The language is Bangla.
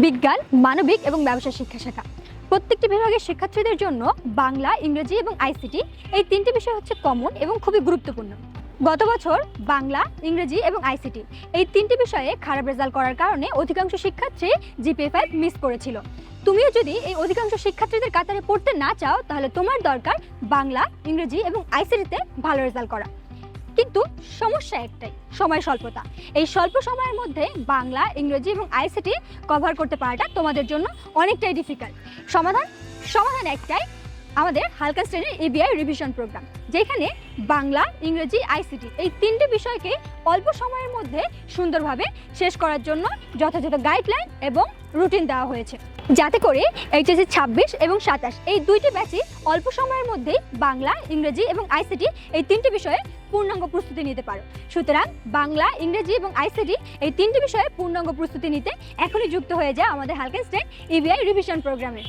বিজ্ঞান, মানবিক এবং ব্যবসা শিক্ষা শাখা। প্রত্যেকটি বিভাগের শিক্ষার্থীদের জন্য বাংলা, ইংরেজি এবং আইসিটি এই তিনটি বিষয় হচ্ছে কমন এবং খুবই গুরুত্বপূর্ণ। গত বছর বাংলা, ইংরেজি এবং আইসিটি এই তিনটি বিষয়ে খারাপ রেজাল্ট করার কারণে অধিকাংশ শিক্ষার্থী জিপিএ ফাইভ মিস করেছিল। তুমিও যদি এই অধিকাংশ শিক্ষার্থীদের কাতারে পড়তে না চাও, তাহলে তোমার দরকার বাংলা, ইংরেজি এবং আইসিটিতে ভালো রেজাল্ট করা। কিন্তু সমস্যা একটাই, সময় স্বল্পতা। এই স্বল্প সময়ের মধ্যে বাংলা, ইংরেজি এবং আইসিটি কভার করতে পারাটা তোমাদের জন্য অনেকটাই ডিফিকাল্ট সমাধান সমাধান একটাই আমাদের হালকা শ্রেণির এবিআই রিভিশন প্রোগ্রাম যেখানে বাংলা, ইংরেজি, আইসিটি এই তিনটি বিষয়কে অল্প সময়ের মধ্যে সুন্দরভাবে শেষ করার জন্য যথাযথ গাইডলাইন এবং রুটিন দেওয়া হয়েছে। যাতে করে এইচএসসি ছাব্বিশ এবং সাতাশ, এই দুইটি ব্যাচে অল্প সময়ের মধ্যেই বাংলা, ইংরেজি এবং আইসিটি এই তিনটি বিষয়ে পূর্ণাঙ্গ প্রস্তুতি নিতে পারো। সুতরাং বাংলা, ইংরেজি এবং আইসিটি এই তিনটি বিষয়ে পূর্ণাঙ্গ প্রস্তুতি নিতে এখনই যুক্ত হয়ে যায় আমাদের হালকেন স্টেট ইভিআই রিভিশন প্রোগ্রামে